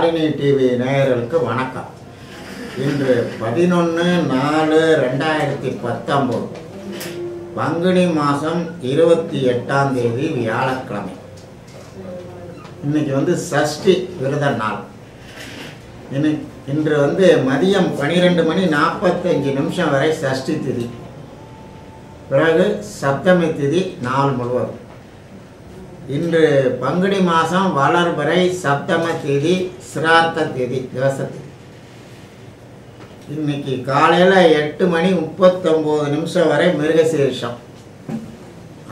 Tharini TV நேயர்களுக்கு வணக்கம். இன்று பதினொன்று நாலு ரெண்டாயிரத்தி பத்தொம்போது பங்குனி மாதம் இருபத்தி எட்டாம் தேதி வியாழக்கிழமை. இன்னைக்கு வந்து சஷ்டி விரத நாள். இன்னை இன்று வந்து மதியம் பன்னிரெண்டு மணி நாற்பத்தஞ்சு நிமிஷம் வரை சஷ்டி திதி. பிறகு சப்தமி திதி நாள் முழுவதும். இன்று பங்குனி மாதம் வளர்பிறை சப்தம தேதி சிரார்த்த தேதி திவசத்து இன்னைக்கு காலையில் எட்டு மணி முப்பத்தொம்போது நிமிஷம் வரை மிருகசீர்ஷம்.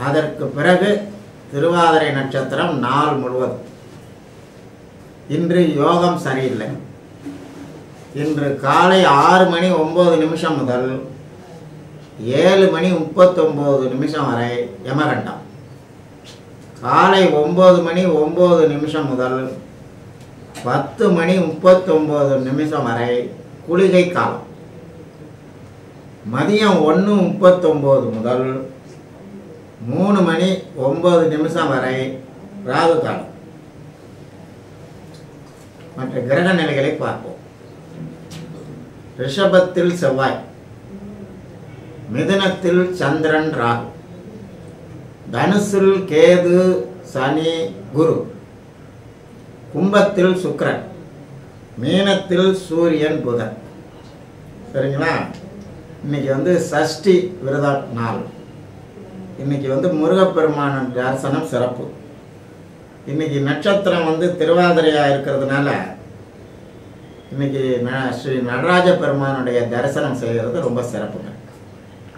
அதற்கு பிறகு திருவாதிரை நட்சத்திரம் நாள் முழுவதும். இன்று யோகம் சரியில்லை. இன்று காலை ஆறு மணி ஒம்பது நிமிஷம் முதல் ஏழு மணி முப்பத்தொம்போது நிமிஷம் வரை யமகண்டம். காலை ஒம்பது மணி ஒம்பது நிமிஷம் முதல் பத்து மணி முப்பத்தொம்போது நிமிஷம் வரை குளிகை காலம். மதியம் ஒன்று முப்பத்தொம்போது முதல் மூணு மணி ஒம்பது நிமிஷம் வரை ராகு காலம். மற்ற கிரக நிலைகளை பார்ப்போம். ரிஷபத்தில் செவ்வாய் மிதுனத்தில் சந்திரன் ராகு. தனுசில் கேது சனி குரு. கும்பத்தில் சுக்கரன். மீனத்தில் சூரியன் புதன். சரிங்களா? இன்னைக்கு வந்து சஷ்டி விரத நாள். இன்னைக்கு வந்து முருகப்பெருமான தரிசனம் சிறப்பு. இன்னைக்கு நட்சத்திரம் வந்து திருவாதிரையாக இருக்கிறதுனால இன்னைக்கு ந- ஸ்ரீ நடராஜ பெருமானுடைய தரிசனம் செய்கிறது ரொம்ப சிறப்புங்க.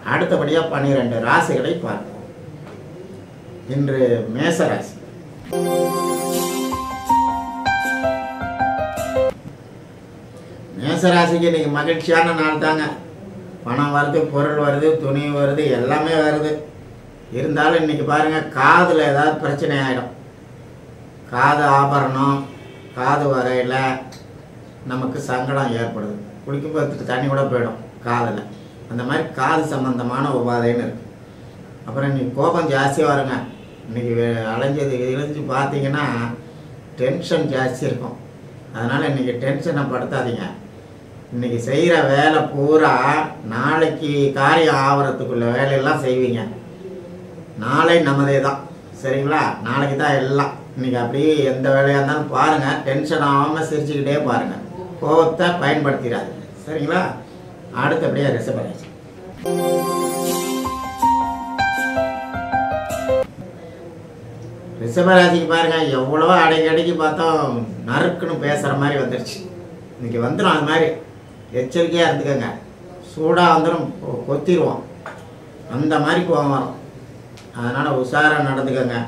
அடுத்தபடியாக பன்னிரெண்டு ராசிகளை பார்ப்போம். இன்று மேசராசி. மேசராசிக்கு இன்னைக்கு மகிழ்ச்சியான நாள் தாங்க. பணம் வருது பொருள் வருது துணி வருது எல்லாமே வருது. இருந்தாலும் இன்னைக்கு பாருங்க காதில் ஏதாவது பிரச்சனை ஆகிடும் காது ஆபரணம் காது வரையில் நமக்கு சங்கடம் ஏற்படுது. குளிக்கும் போகிறதுக்கு தண்ணி கூட போயிடும் காதில். அந்த மாதிரி காது சம்பந்தமான உபாதைன்னு இருக்குது அப்புறம் நீ கோபம் ஜாஸ்தியாக வருங்க. இன்னைக்கு வே- அலைஞ்சது இழிஞ்சு பார்த்தீங்கன்னா டென்ஷன் ஜாஸ்தி இருக்கும். அதனால் இன்னைக்கு டென்ஷனை படுத்தாதீங்க. இன்னைக்கு செய்கிற வேலை பூரா நாளைக்கு காரியம் ஆகிறதுக்குள்ள வேலையெல்லாம் செய்வீங்க. நாளை நமதே தான். சரிங்களா? நாளைக்கு தான் எல்லாம். இன்னைக்கு அப்படியே எந்த வேலையாக இருந்தாலும் பாருங்கள் டென்ஷன் ஆகாமல் சிரிச்சுக்கிட்டே பாருங்கள் கோபத்தை பயன்படுத்திடாதீங்க. சரிங்களா? அடுத்தபடியாக ரிசபராசி ரிஷபராசிக்கு பாருங்க எவ்வளவோ அடைக்கடிக்கு பார்த்தோம் நறுக்குன்னு பேசுகிற மாதிரி வந்துடுச்சு இன்னைக்கு வந்துடும் அது மாதிரி. எச்சரிக்கையாக இருந்துக்கோங்க. சூடாக வந்துடும் கொ- அந்த மாதிரி கோவம் வரும். அதனால் உஷாராக நடந்துக்கோங்க.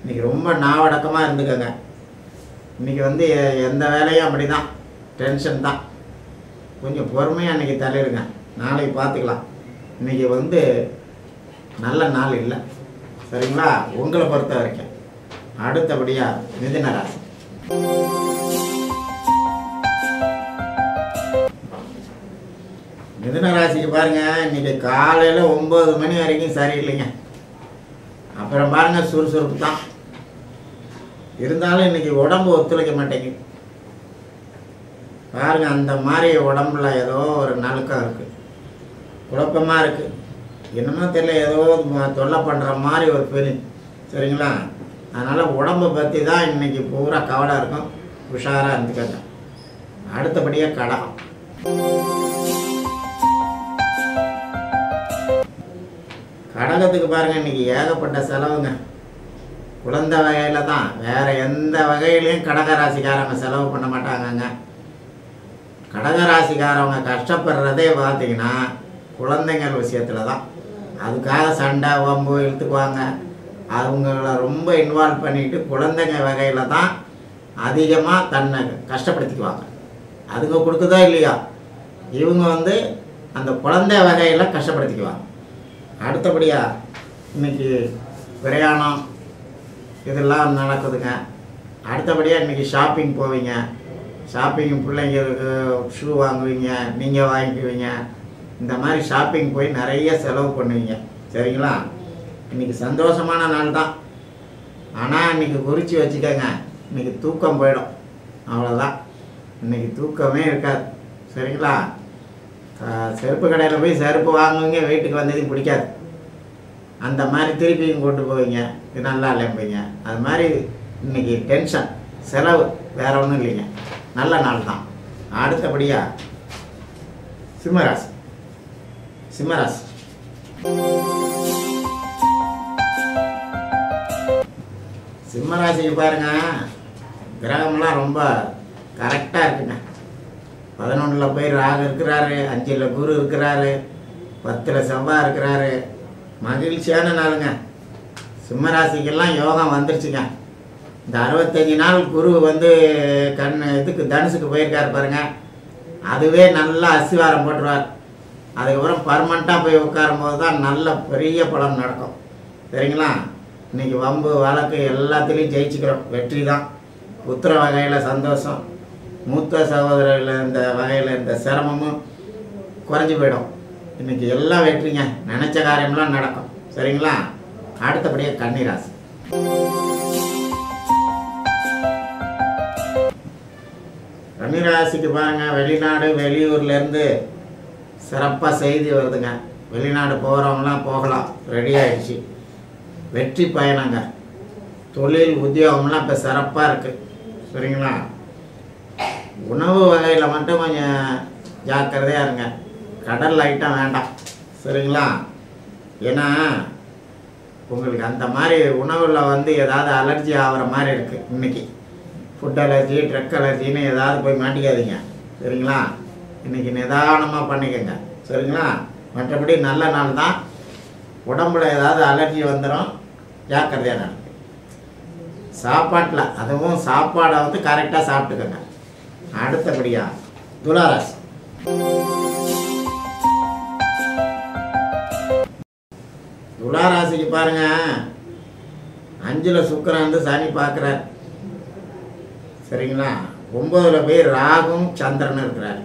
இன்னைக்கு ரொம்ப நாவடக்கமாக இருந்துக்கோங்க. இன்னைக்கு வந்து எந்த வேலையும் அப்படி தான் டென்ஷன் தான். கொஞ்சம் பொறுமையாக இன்றைக்கி தள்ளிடுங்க. நாளைக்கு பார்த்துக்கலாம். இன்னைக்கு வந்து நல்ல நாள் இல்லை. சரிங்களா? உங்களை பொறுத்த வரைக்கும் அடுத்தபடியாக மிதின ராசி மிதுன ராசிக்கு பாருங்க இன்னைக்கு காலையில் ஒம்பது மணி வரைக்கும் சரியில்லைங்க. அப்புறம் பாருங்க சுறுசுறுப்பு தான் இருந்தாலும் இன்னைக்கு உடம்பு ஒத்துழைக்க மாட்டேங்குது. பாருங்க அந்த மாதிரி உடம்புல ஏதோ ஒரு நலுக்கம் இருக்கு. குழப்பமா இருக்கு. என்னமோ தெரியல ஏதோ தொல்லை பண்ணுற மாதிரி ஒரு ஃபீலிங் சரிங்களா? அதனால் உடம்பை பற்றி தான் இன்னைக்கு பூரா கவலை இருக்கும். உஷாராக இருந்துக்கங்க. அடுத்தபடியாக கடன் கடகத்துக்கு பாருங்கள் இன்னைக்கு ஏகப்பட்ட செலவுங்க. குழந்தை வகையில் தான். வேறு எந்த வகையிலையும் கடகராசிக்காரங்க செலவு பண்ண மாட்டாங்கங்க. கடகராசிக்காரவங்க கஷ்டப்படுறதே பார்த்தீங்கன்னா குழந்தைங்கள் விஷயத்துல தான். அதுக்காக சண்டை வம்பு இழுத்துக்குவாங்க. அவங்கள ரொம்ப இன்வால்வ் பண்ணிட்டு குழந்தைங்க வகையில் தான் அதிகமாக தன்னை கஷ்டப்படுத்திக்குவாங்க. அதுங்க கொடுக்குதோ இல்லையா இவங்க வந்து அந்த குழந்தை வகையில் கஷ்டப்படுத்திக்குவாங்க. அடுத்தபடியாக இன்னைக்கு பிரயாணம் இதெல்லாம் நடக்குதுங்க. அடுத்தபடியாக இன்றைக்கி ஷாப்பிங் போவீங்க. ஷாப்பிங் பிள்ளைங்களுக்கு ஷூ வாங்குவீங்க நீங்கள் வாங்கிக்குவீங்க. இந்த மாதிரி ஷாப்பிங் போய் நிறைய செலவு பண்ணுவீங்க. சரிங்களா? இன்றைக்கி சந்தோஷமான நாள் தான். ஆனால் இன்றைக்கி குறித்து வச்சுக்கோங்க. இன்றைக்கி தூக்கம் போயிடும். அவ்வளோதான் இன்னைக்கு தூக்கமே இருக்காது. சரிங்களா? செருப்பு கடையில் போய் செருப்பு வாங்குவீங்க வீட்டுக்கு வந்ததும் பிடிக்காது. அந்த மாதிரி திருப்பியும் கொண்டு போவீங்க. இது நல்லா இல்லைம்பீங்க. அது மாதிரி இன்னைக்கு டென்ஷன் செலவு வேற ஒன்றும் இல்லைங்க. நல்ல நாள் தான். அடுத்தபடியாக சிம்மராசி. சிம்மராசி சிம்மராசிக்கு பாருங்க கிரகம்லாம் ரொம்ப கரெக்டாக இருக்குங்க பதினொன்றில் போய் ராகு இருக்கிறாரு அஞ்சில் குரு இருக்கிறாரு பத்தில் செவ்வாய் இருக்கிறாரு மகிழ்ச்சியான நாளுங்க சிம்மராசிக்கெல்லாம் யோகம் வந்துருச்சுங்க இந்த அறுபத்தஞ்சு நாள் குரு வந்து கண் இதுக்கு தனுசுக்கு போயிருக்காரு பாருங்க அதுவே நல்லா அஸ்திவாரம் போட்டுருவார் அதுக்கப்புறம் பர்மனண்ட்டாக போய் உட்காரும் போது தான் நல்ல பெரிய படம் நடக்கும். சரிங்களா? இன்னைக்கு வம்பு வழக்கு எல்லாத்துலேயும் ஜெயிச்சுக்கிறோம். வெற்றி தான் புத்திர வகையில் சந்தோஷம். மூத்த சகோதரர்கள் இந்த வகையில் இந்த சிரமமும் குறைஞ்சி போயிடும். இன்றைக்கி எல்லாம் வெற்றிங்க. நினச்ச காரியம்லாம் நடக்கும். சரிங்களா? அடுத்தபடியாக கன்னிராசி. கன்னிராசிக்கு பாருங்கள் வெளிநாடு வெளியூர்லேருந்து சிறப்பாக செய்தி வருதுங்க. வெளிநாடு போகிறவங்களாம் போகலாம். ரெடி ஆகிடுச்சு வெற்றி பயணங்க. தொழில் உத்தியோகம்லாம் இப்போ சிறப்பாக இருக்குது சரிங்களா? உணவு வகையில் மட்டும் கொஞ்சம் ஜாக்கிரதையாக இருங்க. கடல் ஐட்டம் வேண்டாம். சரிங்களா? ஏன்னா உங்களுக்கு அந்த மாதிரி உணவில் வந்து ஏதாவது அலர்ஜி ஆகிற மாதிரி இருக்குது இன்னைக்கு. ஃபுட் அலர்ஜி ட்ரக் அலர்ஜின்னு ஏதாவது போய் மாட்டிக்காதீங்க. சரிங்களா? இன்னைக்கு நிதானமாக பண்ணிக்கோங்க. சரிங்களா? மற்றபடி நல்ல நாள் தான். உடம்புல ஏதாவது அலர்ஜி வந்துடும் ஜாக்கிரதையாக நடக்கும் சாப்பாட்டில் அதுவும் சாப்பாடை வந்து கரெக்டாக சாப்பிட்டுக்கோங்க. அடுத்தபடியாக துளாராசி. துளாராசிக்கு பாருங்க. அஞ்சில் சுக்கிரன் வந்து சனி பார்க்குறார். சரிங்களா? ஒம்பதில் போய் ராகும் சந்திரன் இருக்கிறார்.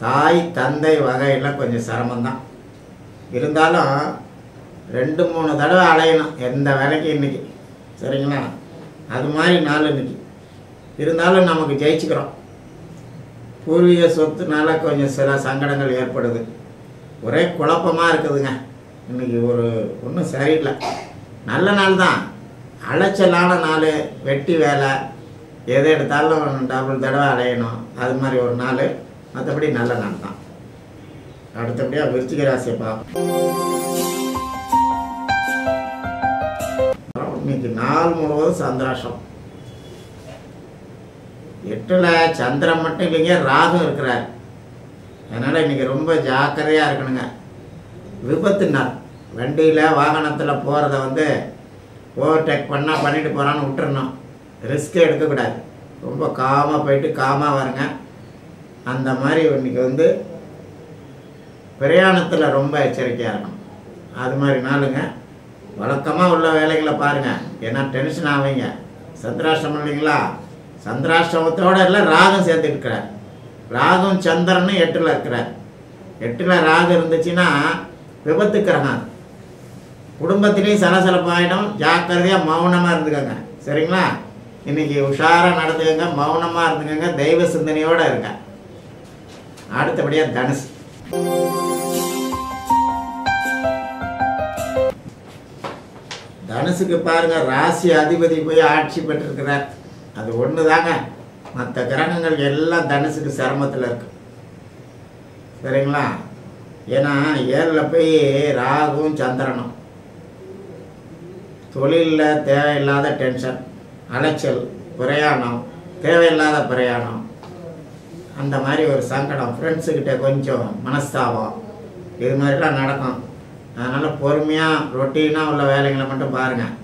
தாய் தந்தை வகையில் கொஞ்சம் சிரமந்தான் இருந்தாலும் ரெண்டு மூணு தடவை அலையணும் எந்த வேலைக்கு இன்றைக்கி சரிங்களா? அது மாதிரி நாள் இன்றைக்கி இருந்தாலும் நமக்கு ஜெயிச்சுக்கிறோம். பூர்வீக சொத்துனால கொஞ்சம் சில சங்கடங்கள் ஏற்படுது. ஒரே குழப்பமாக இருக்குதுங்க. இன்னைக்கு ஒரு ஒன்றும் சரியில்லை. நல்ல நாள் தான் அலைச்சலான நாள் வெட்டி வேலை எதை எடுத்தாலும் டபுள் தடவை அலையணும். அது மாதிரி ஒரு நாள். மற்றபடி நல்ல நாள் தான். அடுத்தபடியாக விருச்சிக ராசியை பார்ப்போம் இன்னைக்கு நாள் முழுவதும் சந்திராஷம் எட்டில் சந்திரன் மட்டும் இல்லைங்க ராகு இருக்கிறார். அதனால் இன்னைக்கு ரொம்ப ஜாக்கிரதையாக இருக்கணுங்க. விபத்து நாள். வண்டியில் வாகனத்தில் போகிறத வந்து ஓவர்டேக் பண்ணால் பண்ணிட்டு போகிறான்னு விட்டுறணும். ரிஸ்க் எடுக்கக்கூடாது. ரொம்ப காமாக போயிட்டு காமாக வருங்க. அந்த மாதிரி இன்னைக்கு வந்து பிரயாணத்தில் ரொம்ப எச்சரிக்கையாக இருக்கணும். அது மாதிரி நாளுங்க வழக்கமாக உள்ள வேலைகளை பாருங்கள் ஏன்னா டென்ஷன் ஆவீங்க. சந்திராஷ்டமம் இல்லைங்களா? சந்திராஷ்டமத்தோட எல்லாம் ராகம் சேர்த்துட்டு இருக்கிறார். ராகும் சந்திரனும் எட்டில் இருக்கிறார். எட்டில் ராகு இருந்துச்சுன்னா விபத்து கிரகம். குடும்பத்திலையும் சலசலப்பாயிடும் ஜாக்கிரதையாக மௌனமாக இருந்துக்கோங்க. சரிங்களா? இன்னைக்கு உஷாராக நடந்துக்கங்க மௌனமாக இருந்துக்கங்க தெய்வ சிந்தனையோடு இருக்கேன் அடுத்தபடியாக தனுசு தனுசுக்கு பாருங்க ராசி அதிபதி போய் ஆட்சி பெற்றிருக்கிறார். அது ஒன்று தாங்க மற்ற கிரகங்கள் எல்லாம் தனுசுக்கு சிரமத்தில் இருக்கு. சரிங்களா? ஏன்னா ஏழில் போய் ராகும் சந்திரனும். தொழிலில் தேவையில்லாத டென்ஷன் அலைச்சல் பிரயாணம் தேவையில்லாத பிரயாணம். அந்த மாதிரி ஒரு சங்கடம். ஃப்ரெண்ட்ஸுக்கிட்ட கொஞ்சம் மனஸ்தாபம். இது மாதிரிலாம் நடக்கும். அதனால் பொறுமையாக ரொட்டீனாக உள்ள வேலைகளை மட்டும் பாருங்கள்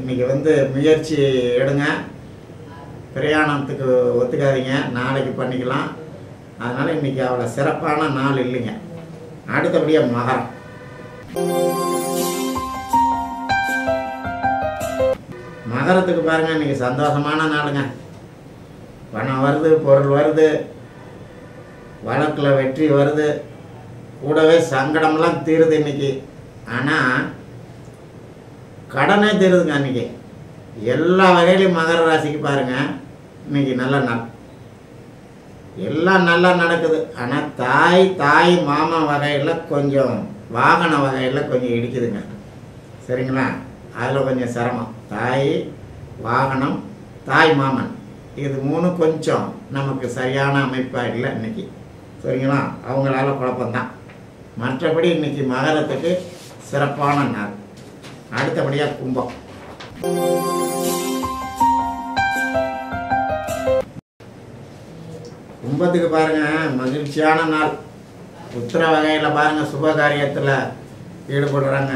இன்றைக்கி வந்து முயற்சி எடுங்க. பிரயாணத்துக்கு ஒத்துக்காதீங்க. நாளைக்கு பண்ணிக்கலாம். அதனால் இன்றைக்கி அவ்வளோ சிறப்பான நாள் இல்லைங்க. அடுத்தபடியாக மகரம். மகரத்துக்கு பாருங்க இன்னைக்கு சந்தோஷமான நாளுங்க. பணம் வருது பொருள் வருது. வழக்கில் வெற்றி வருது. கூடவே சங்கடம்லாம் தீருது இன்னைக்கு. ஆனால் கடனே தீருதுங்க அன்றைக்கி எல்லா வகையிலையும் மகர ராசிக்கு பாருங்க இன்னைக்கு நல்ல நாள். எல்லாம் நல்லா நடக்குது. ஆனால் தாய் தாய் மாமா வகையில் கொஞ்சம் வாகன வகையில் கொஞ்சம் இடிக்குதுங்க. சரிங்களா? அதில் கொஞ்சம் சிரமம். தாய் வாகனம் தாய் மாமன். இது மூணு கொஞ்சம் நமக்கு சரியான அமைப்பாக இல்லை இன்னைக்கு. சரிங்களா? அவங்களால குழப்பம்தான். மற்றபடி இன்னைக்கு மகரத்துக்கு சிறப்பான நாள். அடுத்தபடியாக கும்பம். கும்பத்துக்கு பாருங்க மகிழ்ச்சியான நாள். உத்தர வகையில் பாருங்க சுப காரியத்தில் ஈடுபடுறாங்க.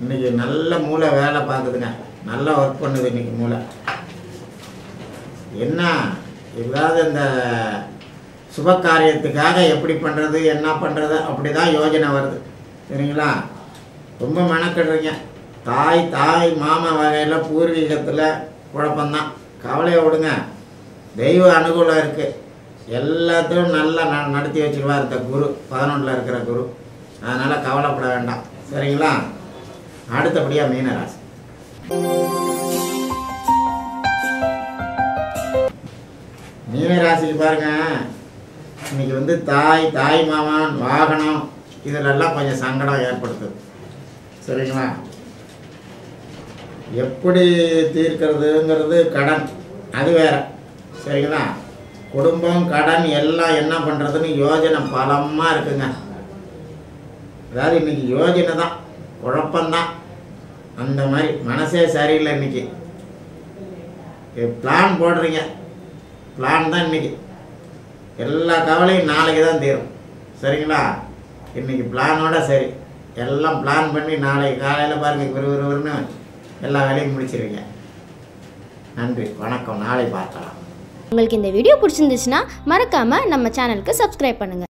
இன்னைக்கு நல்ல மூளை வேலை பார்க்குதுங்க. நல்லா ஒர்க் பண்ணுது இன்னைக்கு மூளை. என்ன? ஏதாவது இந்த சுப காரியத்துக்காக எப்படி பண்ணுறது என்ன பண்ணுறது அப்படி தான் யோஜனை வருது. சரிங்களா? ரொம்ப மெனக்கிடுறீங்க. தாய் தாய் மாமா வகையில் பூர்வீகத்தில் குழப்பந்தான் கவலையை விடுங்க. தெய்வ அனுகூலம் இருக்குது எல்லாத்தையும் நல்லா ந நடத்தி வச்சிருவார் இந்த குரு. பதினொன்றில் இருக்கிற குரு. அதனால் கவலைப்பட வேண்டாம். சரிங்களா? அடுத்தபடியாக மீனராசி. மீனராசிக்கு பாருங்கள் இன்னைக்கு வந்து தாய் தாய் மாமன் வாகனம் இதிலெல்லாம் கொஞ்சம் சங்கடம் ஏற்படுத்துது. சரிங்களா? எப்படி தீர்க்கிறதுங்கிறது கடன். அது வேற. சரிங்களா? குடும்பம் கடன் எல்லாம் என்ன பண்ணுறதுன்னு யோஜனை பலமாக இருக்குங்க. அதாவது இன்னைக்கு யோஜனை தான். குழப்பந்தான் அந்த மாதிரி மனசே சரியில்லை இன்னைக்கு. பிளான் போடுறீங்க. பிளான் தான் இன்னைக்கு. எல்லா கவலையும் நாளைக்கு தான் தீரும். சரிங்களா? இன்னைக்கு பிளானோட சரி. எல்லாம் பிளான் பண்ணி நாளைக்கு காலையில் பாருங்க விறுவிறுன்னு எல்லா வேலையும் முடிச்சிருவீங்க. நன்றி வணக்கம். நாளை பார்க்கலாம். உங்களுக்கு இந்த வீடியோ பிடிச்சிருந்துச்சுன்னா மறக்காமல் நம்ம சேனலுக்கு சப்ஸ்கிரைப் பண்ணுங்கள்